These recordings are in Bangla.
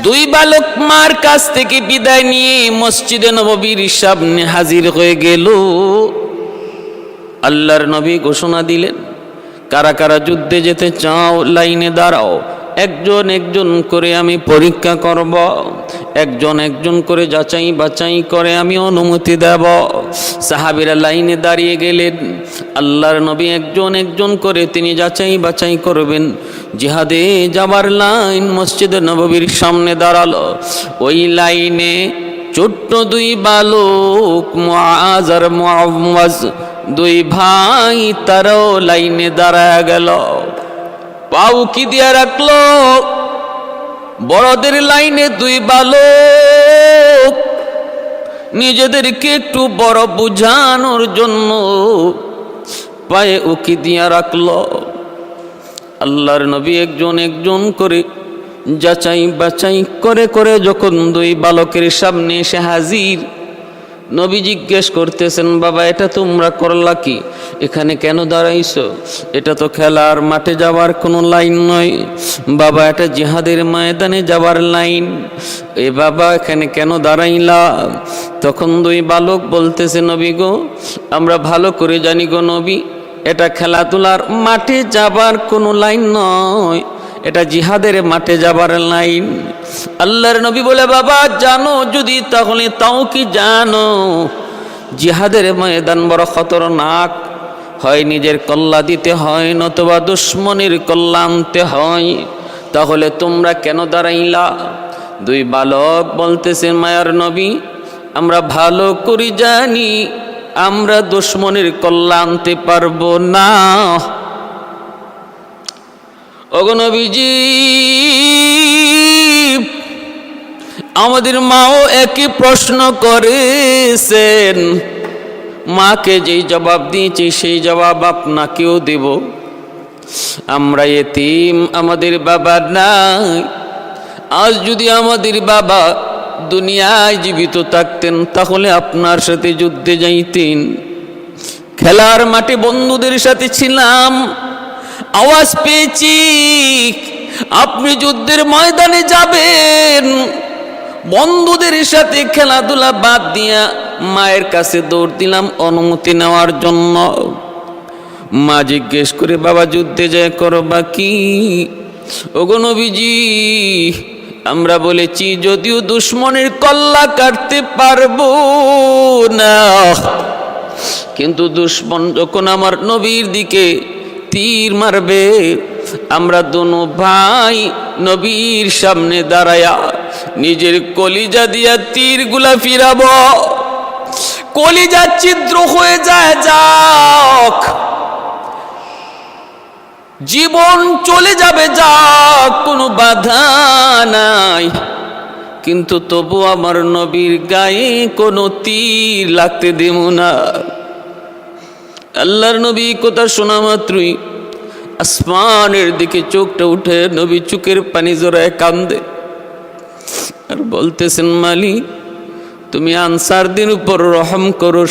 দুই বালক মার কাছ থেকে বিদায় নিয়ে মসজিদে নববীর সামনে হাজির হয়ে গেল। আল্লাহর নবী ঘোষণা দিলেন, কারা কারা যুদ্ধে যেতে চাও, লাইনে দাঁড়াও। একজন একজন করে আমি পরীক্ষা করব, একজন একজন করে যাচাই বাছাই করে আমি অনুমতি দেব। সাহাবিরা লাইনে দাঁড়িয়ে গেলেন। আল্লাহর নবী একজন একজন করে তিনি যাচাই বাছাই করবেন। জিহাদে যাবার লাইন মসজিদে নববীর সামনে দাঁড়াল। ওই লাইনে ছোট্ট দুই বালক, মুআজ আর দুই ভাই তারাও লাইনে দাঁড়ায় গেল। পাউ কি দিয়া রাখল? বড়দের লাইনে দুই বালক, নিজেদেরকে একটু বড় বুঝানোর জন্য পায়ে উকি দিয়া রাখল। আল্লাহর নবী একজন একজন করে যাচাই বাছাই করে করে যখন দুই বালকের সামনে এসে হাজির, নবী জিজ্ঞেস করতেছেন, বাবা, এটা তোমরা করলা কি? এখানে কেন দাঁড়াইছো? এটা তো খেলার মাঠে যাওয়ার কোনো লাইন নয়। বাবা, এটা জিহাদের ময়দানে যাওয়ার লাইন। এ বাবা, এখানে কেন দাঁড়াইলা? তখন দুই বালক বলতেছে, নবী গো, আমরা ভালো করে জানি গো নবী এটা খেলাধুলার মাঠে যাবার কোনো লাইন নয়, এটা জিহাদের মাঠে যাবার লাইন। আল্লাহর নবী বলে, বাবা, জানো, যদি তাহলে তাও কি জানো, জিহাদের ময়দান বড় খতরনাক। হয় নিজের কল্লা দিতে হয়, নতুবা দুশ্মনের কল্লা আনতে হয়। তাহলে তোমরা কেন দাঁড়াইলা? দুই বালক বলতেছে, মায়ার নবী, আমরা ভালো করি জানি আমরা দুশ্মনের কল্লা আনতে পারব না। অগনবীজি আমাদের মাও একই প্রশ্ন করেছেন। মাকে যেই জবাব দিয়েছি, সেই জবাব আপনাকেও দেব। আমরা এতিম, আমাদের বাবা নাই। আজ যদি আমাদের বাবা দুনিয়ায় জীবিত থাকতেন, তাহলে আপনার সাথে যুদ্ধে যাইতেন। খেলার মাঠে বন্ধুদের সাথে ছিলাম, আওয়াজ পেয়েছি, আপনি যুদ্ধের ময়দানে যাবেন। বন্ধুদের সাথে খেলাধুলা বাদ দিয়া মায়ের কাছে দৌড় দিলাম অনুমতি নেওয়ার জন্য। মা জিজ্ঞেস করে, বাবা, যুদ্ধে যায় করবা কি? ওগো নবীজি আমরা বলেছি, যদিও দুশ্মনের কল্লা কাটতে পারব না, কিন্তু দুশ্মন যখন আমার নবীর দিকে তীর মারবে, আমরা দোনো ভাই নবীর সামনে দাঁড়ায়া নিজের কলিজা দিয়া তীরগুলা ফিরাব। কলিজা ছিদ্র হয়ে যায়, যাক। জীবন চলে যাবে যাক কোনো বাধা নাই। কিন্তু তবু আমার নবীর গায়ে কোনো তীর লাগতে দেব না। আল্লাহর নবী কথা শোনা মাত্রই আসমানের দিকে চোখটা উঠে নবী চুকের পানি জোড়ায় কান্দে। আর বলতেছেন, মালিক, তুমি আনসার দিন উপর রহম করো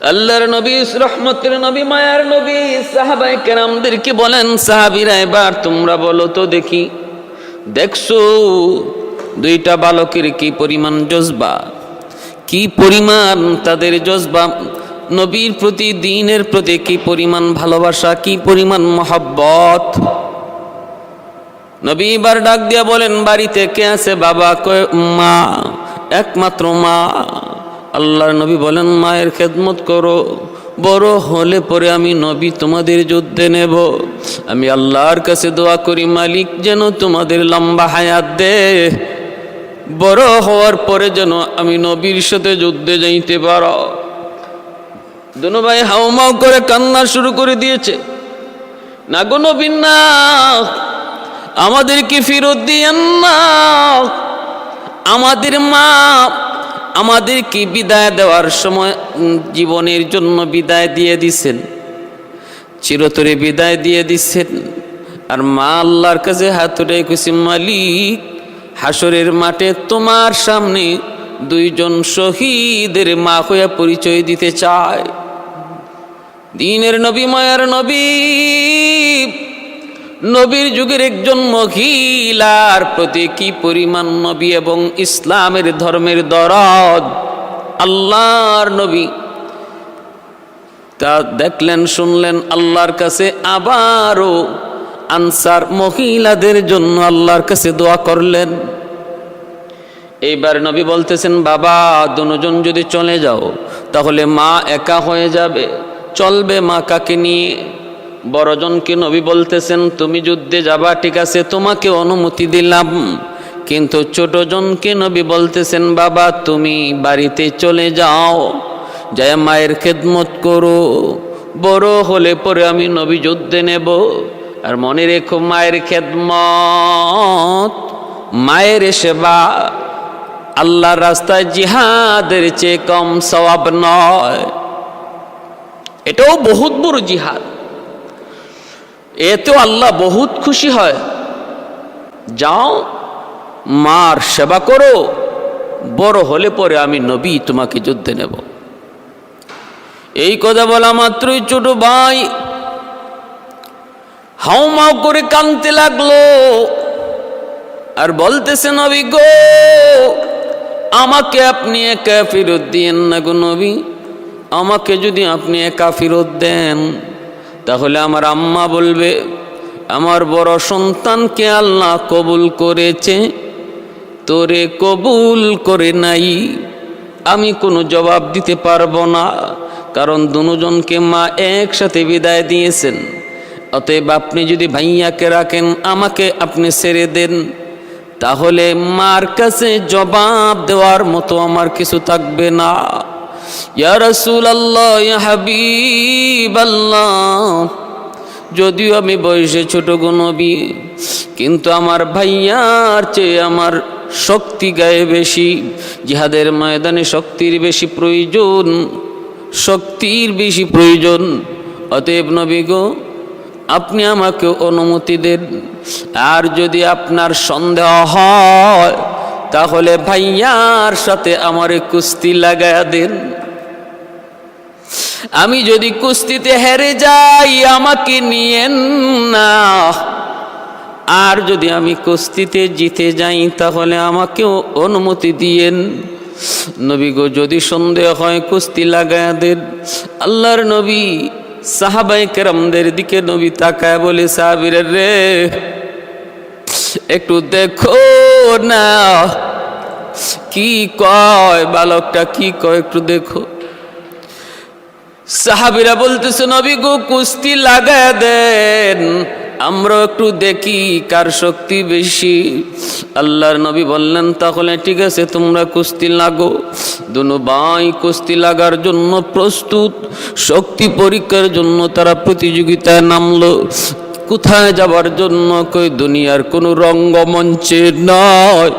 আল্লাহর নবী, রহমতের নবী, মায়ার নবী সাহাবাই কেরামদেরকে বলেন, সাহাবিরা, এবার তোমরা বলো তো দেখি। দেখছ, দুইটা বালকের কি পরিমাণ জজবা? কি পরিমাণ তাদের জজবা? নবীর প্রতি, দিনের প্রতি কি পরিমাণ ভালোবাসা? কি পরিমাণ মহাব্বত? নবী এবার ডাক দিয়া বলেন, বাড়িতে কে আছে বাবা? কয়, মা, একমাত্র মা। আল্লাহর নবী বলেন, মায়ের খেদমত করো। বড় হলে পরে আমি নবী তোমাদের যুদ্ধে নেব। আমি আল্লাহর কাছে দোয়া করি, মালিক যেন তোমাদের লম্বা হায়াত দে। বড় হওয়ার পরে যেন আমি নবীর সাথে যুদ্ধে যাইতে পারো। দুনো ভাই হাউমাউ করে কান্না শুরু করে দিয়েছে। না গো নবীন না। আমাদেরকে ফেরত দিয়েন না। আমাদের মা আমাদেরকে বিদায় দেওয়ার সময় জীবনের জন্য বিদায় দিয়ে দিছেন। চিরতরে বিদায় দিয়ে দিচ্ছেন আর মা আল্লাহর কাছে হাতুরে কুসি মালিক হাসরের মাঠে তোমার সামনে দুইজন শহীদের মা হইয়া পরিচয় দিতে চায়। দিনের নবী, মায়ার নবী নবীর যুগের একজন মহিলার প্রতি কি পরিমাণ নবী এবং ইসলামের ধর্মের দরদ? আল্লাহর নবী। তা দেখলেন, শুনলেন, আল্লাহর কাছে আবারও আনসার মহিলাদের জন্য আল্লাহর কাছে দোয়া করলেন। এইবার নবী বলতেছেন, বাবা, দুজন যদি চলে যাও, তাহলে মা একা হয়ে যাবে। চলবে মা কাকে নিয়ে? বড়জনকে নবী বলতেছেন, তুমি যুদ্ধে যাবা, ঠিক আছে, তোমাকে অনুমতি দিলাম। কিন্তু ছোটজনকে নবী বলতেছেন, বাবা, তুমি বাড়িতে চলে যাও, যায় মায়ের খেদমত করো। বড় হলে পরে আমি নবী যুদ্ধে নেব। আর মনে রেখো মায়ের খেদমত, মায়ের সেবা আল্লাহর রাস্তায় জিহাদের চেয়ে কম সওয়াব নয়। এটাও বহুত বড় জিহাদ। এতেও আল্লাহ বহুত খুশি হয়। যাও, মার সেবা করো, বড় হলে পরে আমি নবী তোমাকে যুদ্ধে নেব। এই কথা বলা মাত্রই ছোট ভাই হাউমাউ করে কানতে লাগল। আর বলতেছে, নবী গো, আমাকে আপনি একা ফেরত দিয়েন না গো নবী। আমাকে যদি আপনি একা ফেরত দেন তাহলে আমার আম্মা বলবে, আমার বড় সন্তানকে আল্লাহ কবুল করেছে, তোরে কবুল করে নাই। আমি কোনো জবাব দিতে পারব না, কারণ দুজনকে মা একসাথে বিদায় দিয়েছেন। অতএব আপনি যদি ভাইয়াকে রাখেন, আমাকে আপনি ছেড়ে দেন। তাহলে মার কাছে জবাব দেওয়ার মতো আমার কিছু থাকবে না। ইয়া রসুল আল্লাহ ইয়া হাবিব আল্লাহ যদিও আমি বয়সে ছোট নবী, কিন্তু আমার ভাইয়ার চেয়ে আমার শক্তি গায়ে বেশি। জিহাদের ময়দানে শক্তির বেশি প্রয়োজন, শক্তির বেশি প্রয়োজন। অতএব নবী গো, আপনি আমাকে অনুমতি দেন। আর যদি আপনার সন্দেহ হয় তাহলে ভাইয়ার সাথে আমার কুস্তি লাগায়া দেন। আমি যদি কুস্তিতে হেরে যাই, আমাকে নিয়েন না। আর যদি আমি কুস্তিতে জিতে যাই, তাহলে আমাকেও অনুমতি দিয়েন। নবী গো, যদি সন্দেহ হয়, কুস্তি লাগায়া দেন। আল্লাহর নবী সাহাবাই কেরামদের দিকে নবী তাকায় বলে সাহাবির রে, একটু দেখো। না কি কয় বালকটা, কি কয় একটু দেখো। সাহাবিরা বলতেছে, নবী গো, কুস্তি লাগায় দেন। আমরা একটু দেখি কার শক্তি বেশি। আল্লাহর নবী বললেন, তাহলে ঠিক আছে, তোমরা কুস্তি লাগো। দুনো ভাই কুস্তি লাগার জন্য প্রস্তুত। শক্তি পরীক্ষার জন্য তারা প্রতিযোগিতায় নামলো। কোথায় যাবার জন্য? কই দুনিয়ার কোনো রঙ্গমঞ্চে নয়।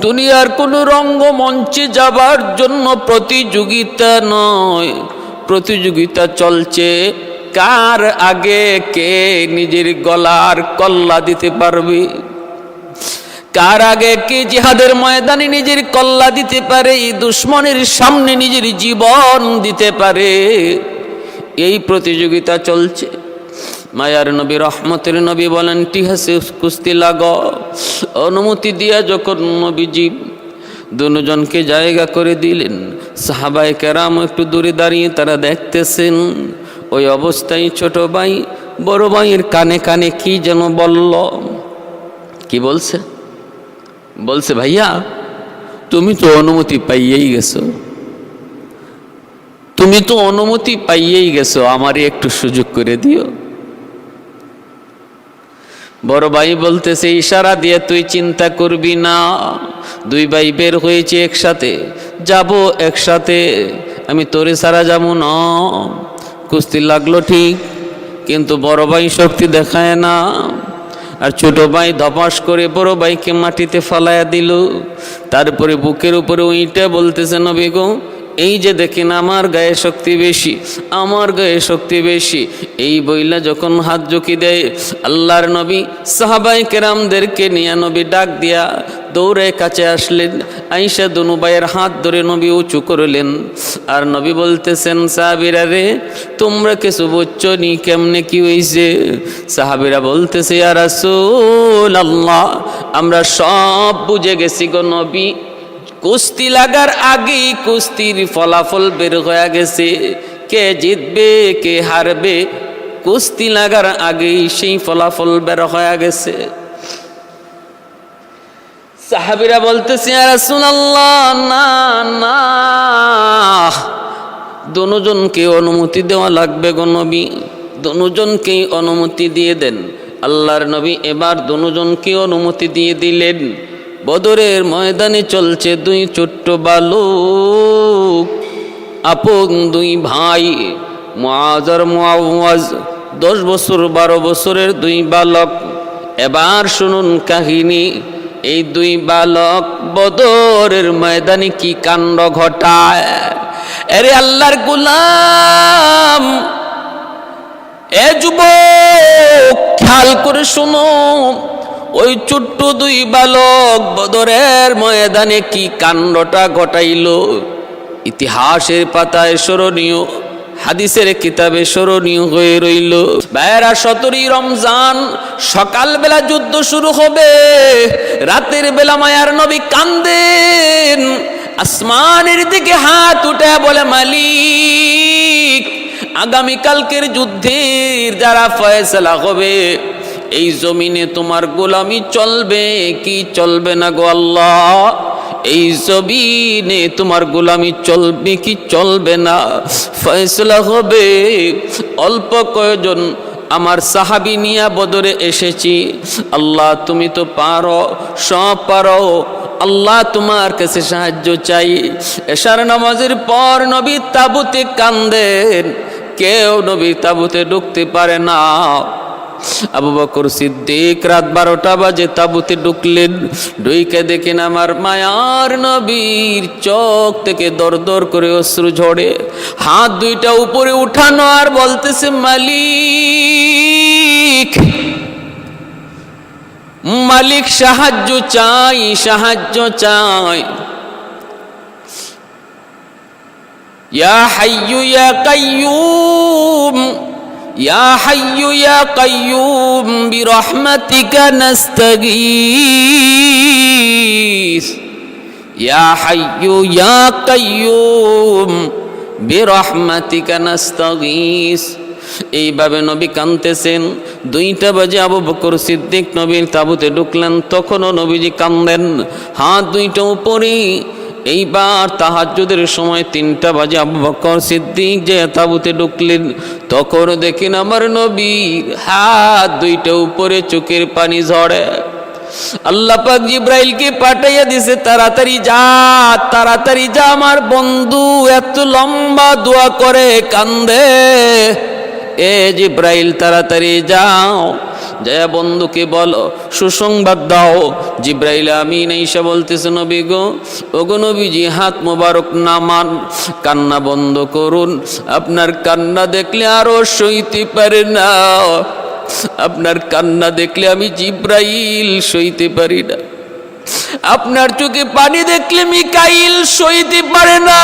দুনিয়ার কোনো রঙ্গমঞ্চে যাবার জন্য প্রতিযোগিতা নয়। প্রতিযোগিতা চলছে। কার আগে কে নিজের গলার কল্লা দিতে পারবে? কার আগে কে জিহাদের ময়দানে নিজের কল্লা দিতে পারে? এই দুশ্মনের সামনে নিজের জীবন দিতে পারে। এই প্রতিযোগিতা চলছে। মায়ার নবী, রহমতের নবী বলেন টিহাসে কুস্তি লাগ। অনুমতি দিয়া যখন নবীজি দুজনকে জায়গা করে দিলেন সাহাবাই কেরাম একটু দূরে দাঁড়িয়ে তারা দেখতেছেন, ওই অবস্থায় ছোট ভাই, বড় ভাইয়ের কানে কানে কি যেন বলল। কি বলছে? বলছে, ভাইয়া, তুমি তো অনুমতি পাইয়েই গেছো। তুমি তো অনুমতি পাইয়েই গেছো, আমারই একটু সুযোগ করে দিও। বড় ভাই বলতেছে, ইশারা দিয়ে তুই চিন্তা করবি না। দুই ভাই বের হয়েছে একসাথে। যাব একসাথে। আমি তোরে সারা যাব না। কুস্তি লাগল ঠিক, কিন্তু বড় ভাই শক্তি দেখায় না। আর ছোট ভাই ধপাস করে বড় ভাইকে মাটিতে ফালাইয়া দিল। তারপরে বুকের উপরে উইটা বলতেছে, নবী গো এই যে দেখেন আমার গায়ে শক্তি বেশি, আমার গায়ে শক্তি বেশি, এই বইলা যখন হাত জুকি দেয়, আল্লাহর নবী সাহাবাই কেরামদেরকে নিয়ে নবী ডাক দিয়া দৌড়ে কাছে আসলেন আইসা দুনু ভাইয়ের হাত ধরে নবী উঁচু করলেন। আর নবী বলতেছেন, সাহাবিরা রে, তোমরা কিছু বুঝছ নি, কেমনে কি হইছে? সাহাবিরা বলতেছে আর আল্লাহ আমরা সব বুঝে গেছি গো নবী। কুস্তি লাগার আগেই কুস্তির ফলাফল বের হয়ে গেছে। কে জিতবে, কে হারবে, কুস্তি লাগার আগেই সেই ফলাফল বের হয়ে গেছে। সাহাবিরা বলতেছে না না, দুজনকে অনুমতি দেওয়া লাগবে গো নবী দুজনকেই অনুমতি দিয়ে দেন। আল্লাহর নবী এবার দুজনকে অনুমতি দিয়ে দিলেন। বদরের ময়দানে চলছে দুই ছোট্ট বালক, আপন দুই ভাই। মুআজ আর মুআওয়াজ, দশ বছর, বারো বছরের দুই বালক। এবার শুনুন কাহিনী, এই দুই বালক বদরের ময়দানে কি কাণ্ড ঘটায়? এরে আল্লাহর গুলাম, এ যুবক, খেয়াল করে শুনো ওই ছোট্ট দুই বালক বদরের ময়দানে কি কাণ্ডটা ঘটাইল? ইতিহাসের পাতায় স্মরণীয়, হাদিসের কিতাবে স্মরণীয় হয়ে রইল। বেড়া সতেরোই রমজান, সকালবেলা যুদ্ধ শুরু হবে। রাতের বেলা মায়ার নবী কান্দেন। আসমানের দিকে হাত উঠে বলে, মালিক, আগামীকালকের যুদ্ধের যারা ফয়সলা হবে এই জমিনে তোমার গোলামি চলবে, কি চলবে না গো আল্লাহ? এই জমিনে তোমার গোলামি চলবে, কি চলবে না? ফয়সলা হবে, অল্প কয়জন আমার সাহাবি নিয়া বদরে এসেছি। আল্লাহ, তুমি তো পারো, সব পারো। আল্লাহ, তোমার কাছে সাহায্য চাই। এশার নামাজের পর নবী তাবুতে কান্দেন, কেউ নবী তাবুতে ঢুকতে পারে না। আবু বকর সিদ্দিক রাত বারোটা বাজে তাবুতে ঢুকলেন। ঢুইকে দেখেন আমার মায়ার নবীর চোখ থেকে দর দর করে অশ্রু ঝরে। হাত দুইটা উপরে উঠানো আর বলতেছে, মালিক। মালিক, সাহায্য চাই সাহায্য চাই। ইয়া হাইয়ু, ইয়া কাইয়ুম। ইয়া হাইয়ু ইয়া কাইয়ুম বিরহমাতিকা নাস্তাগীস। ইয়া হাইয়ু ইয়া কাইয়ুম বিরহমাতিকা নাস্তাগীস। এইভাবে নবী কানতেছেন দুইটা বাজে আবু বকর সিদ্দিক নবীর তাবুতে ঢুকলেন, তখনও নবীজি কান্দেন হাত দুইটা উপরে এইবার তাহাজ্জুদের সময় তিনটা বাজে আবু বকর সিদ্দিক যে তাবুতে ঢুকলেন, তখন দেখেন আমার নবীর হাত দুইটা উপরে চোখের পানি ঝরে। আল্লাহ পাক জিব্রাইলকে পাঠাইয়া দিছে, তাড়াতাড়ি যা তাড়াতাড়ি যা, আমার বন্ধু এত লম্বা দোয়া করে কান্দে। এ জিব্রাইল, তাড়াতাড়ি যাও। জয়া বন্ধুকে বলো, সুসংবাদ দাও। জিব্রাইল আমি নেইসা বলতেছে, নবী গো, ওগো নবীজি, হাত মোবারক নামান কান্না বন্ধ করুন। আপনার কান্না দেখলে আরও সইতে পারে না। আপনার কান্না দেখলে আমি জিব্রাইল সইতে পারি না। আপনার চোখে পানি দেখলে মিকাইল সইতে পারে না।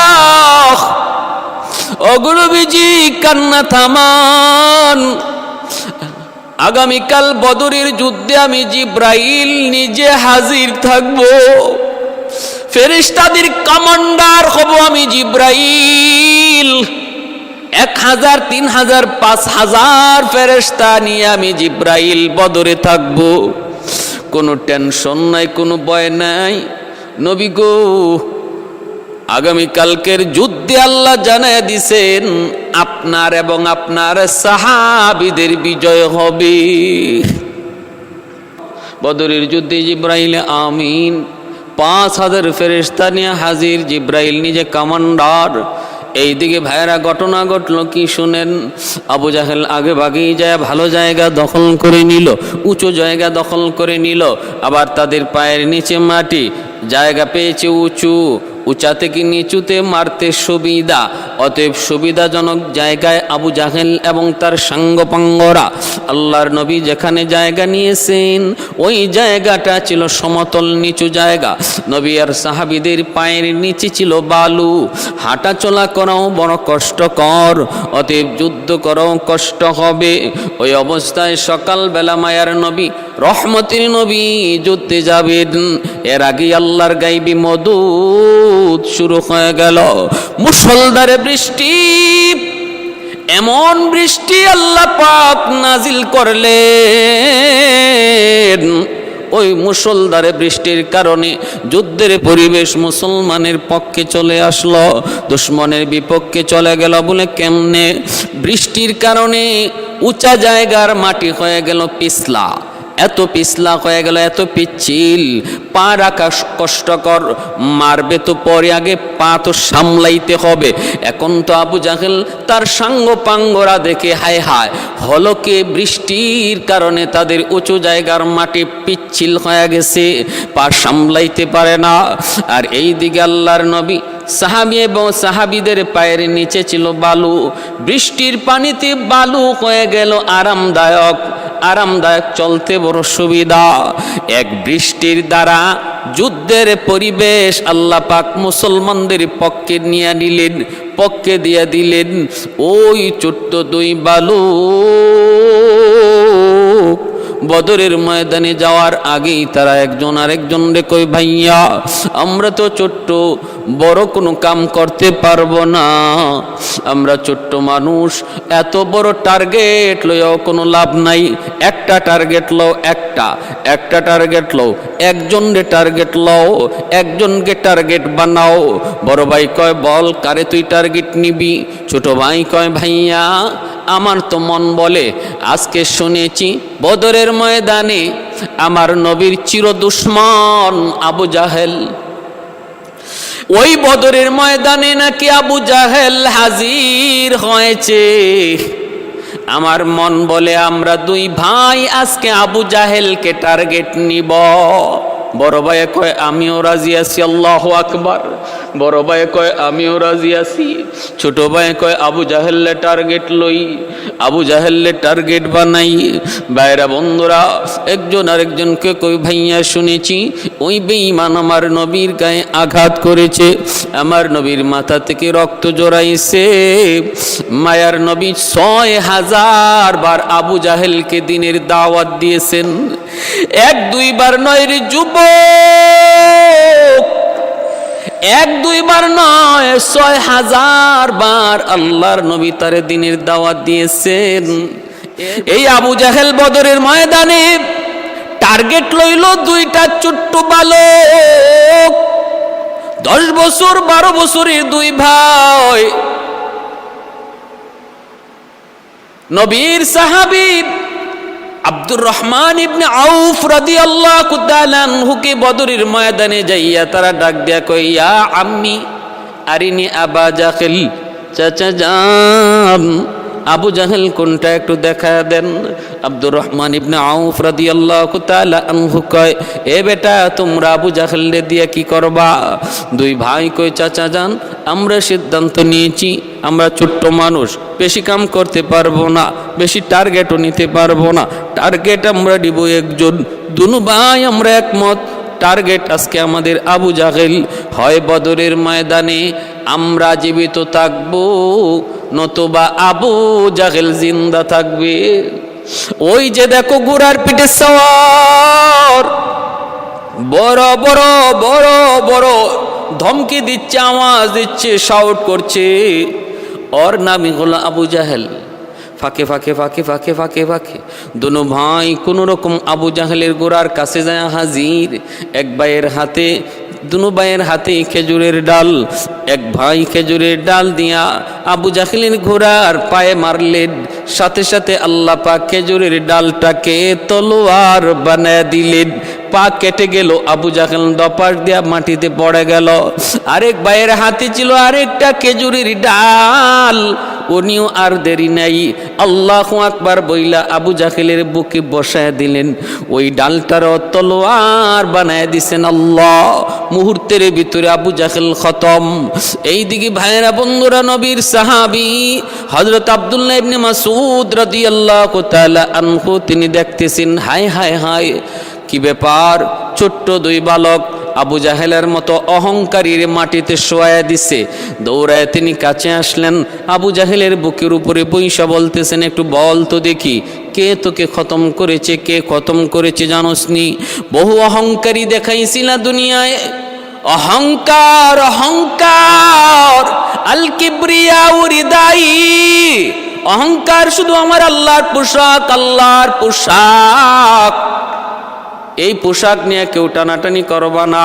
অগুরবিজি কান্না থামান। আগামীকাল বদরের যুদ্ধে আমি জিব্রাইল নিজে হাজির থাকব। ফেরিস্তাদের কমান্ডার হব আমি জিব্রাইল। এক হাজার, তিন হাজার, পাঁচ হাজার ফেরেস্তা নিয়ে আমি জিব্রাইল বদরে থাকব। কোনো টেনশন নাই, কোনো ভয় নাই। নবী গো আগামীকালকের যুদ্ধে আল্লাহ জানায় দিছেন, আপনার এবং আপনার সাহাবিদের বিজয় হবে। বদরের যুদ্ধে জিব্রাইল, আমিন। পাঁচ হাজার ফেরেস্তা নিয়ে হাজির জিব্রাইল, নিজে কমান্ডার। এইদিকে ভাইয়েরা, ঘটনা ঘটলো কি শুনেন? আবু জাহেল আগে বাগেই যায়, ভালো জায়গা দখল করে নিল, উঁচু জায়গা দখল করে নিল। আবার তাদের পায়ের নিচে মাটি, জায়গা পেয়েছে উঁচু। উঁচা থেকে নিচুতে মারতে সুবিধা? অতএব সুবিধাজনক জায়গায় আবু জাহেল এবং তার সাঙ্গপাঙ্গরা আল্লাহর নবী যেখানে জায়গা নিয়েছেন, ওই জায়গাটা ছিল সমতল নিচু জায়গা। নবী আর সাহাবিদের পায়ের নিচে ছিল বালু। হাঁটা চলা করাও বড় কষ্টকর, অতএব যুদ্ধ করাও কষ্ট হবে। ওই অবস্থায় সকালবেলা মায়ার নবী রহমতের নবী যুদ্ধে যাবেন। এর আগে আল্লাহর গাইবি মদুদ শুরু হয়ে গেল। মুসলদারে বৃষ্টি, এমন বৃষ্টি আল্লাহ পাক নাজিল করলেন। ওই মুসলধারে বৃষ্টির কারণে যুদ্ধের পরিবেশ মুসলমানের পক্ষে চলে আসলো, দুশ্মনের বিপক্ষে চলে গেল বলে কেমনে? বৃষ্টির কারণে উঁচা জায়গার মাটি হয়ে গেল পিছলা। এত পিছলা হয়ে গেল, এত পিচ্ছিল। পা রাখা কষ্টকর, মারবে তো পরে আগে পা তো সামলাইতে হবে। এখন তো আবু জাহেল তার সাঙ্গ পাঙ্গরা দেখে হায় হায়। হলকে বৃষ্টির কারণে তাদের উঁচু জায়গার মাটি পিচ্ছিল হয়ে গেছে, পা সামলাইতে পারে না। আর এই দিকে আল্লাহর নবী, সাহাবি এবং সাহাবিদের পায়ের নিচে ছিল বালু। বৃষ্টির পানিতে বালু হয়ে গেল আরামদায়ক। আরামদায়ক, চলতে বড় সুবিধা। এক বৃষ্টির দ্বারা যুদ্ধের পরিবেশ আল্লাহ পাক মুসলমানদের পক্ষে নিয়ে নিলেন, পক্ষে দিয়ে দিলেন। ওই ছোট্ট দুই বালু বদরের ময়দানে যাওয়ার আগেই তারা একজন আরেকজন রে কই ভাইয়া, আমরা তো ছোট্ট, বড় কোনো কাম করতে পারব না। আমরা ছোট্ট মানুষ, এত বড় টার্গেট লইয়াও কোনো লাভ নাই। একটা টার্গেট লও একটা একটা টার্গেট লও, একজন রে টার্গেট লও, একজনকে টার্গেট বানাও। বড় ভাই কয়, বল, কারে তুই টার্গেট নিবি? ছোট ভাই কয়, ভাইয়া আমার তো মন বলে, আজকে শুনেছি বদরের ময়দানে আমার নবীর চির দুশ্মন আবু জাহেল। ওই বদরের ময়দানে নাকি আবু জাহেল হাজির হয়েছে। আমার মন বলে আমরা দুই ভাই আজকে আবু জাহেলকে টার্গেট নিব। বড় ভাইয়ে কয়, আমিও রাজি আছি, আল্লাহ আকবার। বড় ভাইয়ে কয়, আমিও রাজি আছি। ছোট ভাইয়ে কয়, আবু জাহেল্লে টার্গেট লই, আবু জাহেল্লে টার্গেট বানাই। বাইরা বন্ধুরা, একজন আরেকজনকে কই ভাইয়া, শুনেছি, ওই বেঈমান আমার নবীর গায়ে আঘাত করেছে। আমার নবীর মাথা থেকে রক্ত জড়াইছে। মায়ার নবী ছয় হাজার বার আবু জাহেলকে দিনের দাওয়াত দিয়েছেন। এক দুইবার নয় রে যুবক। এক দুইবার নয়, ছয় হাজার বার আল্লাহর নবী তারে দিনের দাওয়াত দিয়েছেন। এই আবু জাহেল বদরের ময়দানে টার্গেট লইল দুইটা ছোট্ট বালক। দশ বছর, বারো বছরের দুই ভাই। নবীর সাহাবিব আব্দুর রহমান ইবনে আউফ রাদি আল্লাহ আনহুকে বদরের ময়দানে যাইয়া তারা ডাক দিয়া কইয়া আম্মি, আরিনি আবা জাকেল, চাচা যান আবু জাহেল কোনটা একটু দেখা দেন? আব্দুর রহমান ইবনে আউফ রাদিয়াল্লাহু তাআলা আনহু কয়, এ বেটা, তোমরা আবু জাহেলরে দিয়ে কি করবা? দুই ভাই কই চাচা যান আমরা সিদ্ধান্ত নিয়েছি, আমরা ছোট্ট মানুষ, বেশি কাম করতে পারব না, বেশি টার্গেটও নিতে পারব না। টার্গেট আমরা দিব একজন। দুনু ভাই আমরা একমত। টার্গেট আজকে আমাদের আবু জাহেল হয় বদরের ময়দানে আমরা জীবিত থাকব, নতুবা আবু জাহেল জিন্দা থাকবে। ওই যে দেখো গুড়ার পিঠে সওয়ার। বড় বড় বড় বড় ধমকি দিচ্ছে, আওয়াজ দিচ্ছে শাউট করছে। ওর নামই হলো আবু জাহেল। ফাঁকে ফাঁকে ফাঁকে ফাঁকে ফাঁকে ফাঁকে। দুনো ভাই কোনো রকম আবু জাহেলের গোড়ার কাছে যায় হাজির। এক ভাইয়ের হাতে দুনো ভাইয়ের হাতে খেজুরের ডাল, এক ভাই খেজুরের ডাল দিয়া আবু জাহিলের ঘোড়ার পায়ে মারলেন সাথে সাথে আল্লাপা খেজুরের ডালটাকে তলোয়ার বানায় দিলেন। পা কেটে গেল, আবু জাহেল দপাস দিয়া মাটিতে পড়ে গেল। আরেক ভাইয়ের হাতে ছিল আরেকটা খেজুরের ডাল। উনিও আর দেরি নাই, আল্লাহ আকবার বইলা আবু জাহেলের বুকে বসায় দিলেন। ওই ডালটার তলোয়ার বানায় দিছেন আল্লাহ। মুহূর্তের ভিতরে আবু জাহেল খতম। এইদিকে ভাইয়েরা বন্ধুরা, নবীর সাহাবি হজরত আবদুল্লাহ ইবনে মাসুদ রাদিয়াল্লাহু তাআলা আনহু, তিনি দেখতেছেন, হায় হায় হায় কি ব্যাপার? ছোট্ট দুই বালক আবু জাহেলের মতো অহংকারীর মাটিতে শোয়া দিছে। দৌড়ায় তিনি কাছে আসলেন। আবু জাহেলের বুকের উপরে পয়সা বলতেছেন, একটু বল তো দেখি, কে তোকে খতম করেছে, কে খতম করেছে জানোসনি বহু অহংকারী দেখাইছিল দুনিয়ায়। অহংকার অহংকার আল কিবরিয়া উরিদাই। অহংকার শুধু আমার আল্লাহর পোশাক আল্লাহর পোশাক। এই পোশাক নিয়ে কেউ টানাটানি করবা না।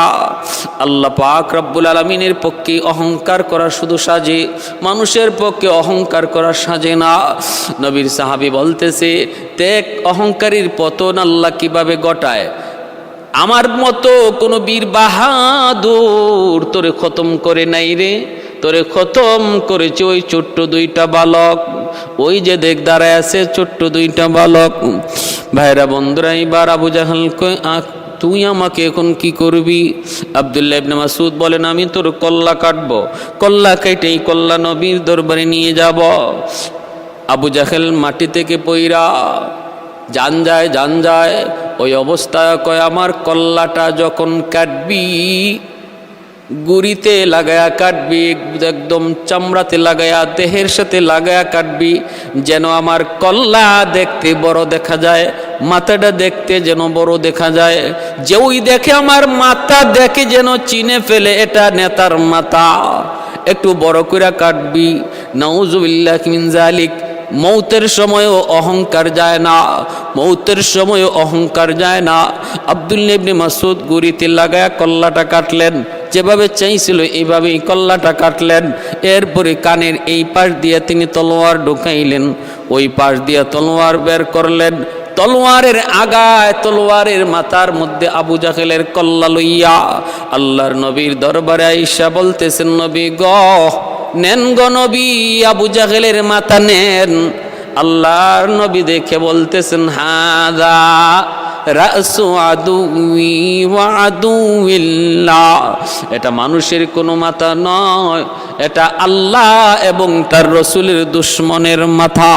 আল্লাহ পাক রব্বুল আলমিনের পক্ষে অহংকার করা শুধু সাজে, মানুষের পক্ষে অহংকার করা সাজে না। নবীর সাহাবি বলতেছে, দেখ অহংকারীর পতন আল্লাহ কীভাবে ঘটায়? আমার মতো কোনো বীর বাহাদুর তোরে খতম করে নাই রে। তোরে খতম করেছে ওই ছোট্ট দুইটা বালক। ওই যে দেখ দাঁড়ায় আছে ছোট্ট দুইটা বালক। ভাইরা, বন্ধুরা এইবার আবু জাহাল তুই আমাকে এখন কি করবি? আবদুল্লাহ ইবনে মাসুদ বলেন, আমি তোর কল্লা কাটবো। কল্লা কেটে কল্লা নবীর দরবারে নিয়ে যাব। আবু জাহেল মাটি থেকে পইরা জান যায় জান যায়, ওই অবস্থায় কয়, আমার কল্লাটা যখন কাটবি গুড়িতে লাগায়া কাটবি, একদম চামড়াতে লাগায়া, দেহের সাথে লাগায়া কাটবি। যেন আমার কল্লা দেখতে বড় দেখা যায়, মাথাটা দেখতে যেন বড় দেখা যায়। যে ওই দেখে আমার মাথা, দেখে যেন চিনে ফেলে এটা নেতার মাথা। একটু বড় করে কাটবি। নাউজুবিল্লাহ মিন জালিক মৌতের সময়ও অহংকার যায় না, মৌতের সময়ও অহংকার যায় না। আব্দুল ইবনে মাসুদ গুরিতে লাগায়া কল্লাটা কাটলেন। যেভাবে চাইছিল এইভাবেই কল্লাটা কাটলেন। এরপরে কানের এই পাশ দিয়ে তিনি তলোয়ার ঢুকাইলেন। ওই পাশ দিয়ে তলোয়ার বের করলেন। তলোয়ারের আগায় তলোয়ারের মাথার মধ্যে আবু জাহেলের কল্লা লইয়া আল্লাহর নবীর দরবারে আইসা বলতেছেন, নবী গ, নেন গ নবী, আবু জাহেলের মাথা নেন। আল্লাহর নবী দেখে বলতেছেন, হাদা রাসু আদুই আদুইল্লাহ। এটা মানুষের কোনো মাথা নয়, এটা আল্লাহ এবং তার রসুলের দুশ্মনের মাথা।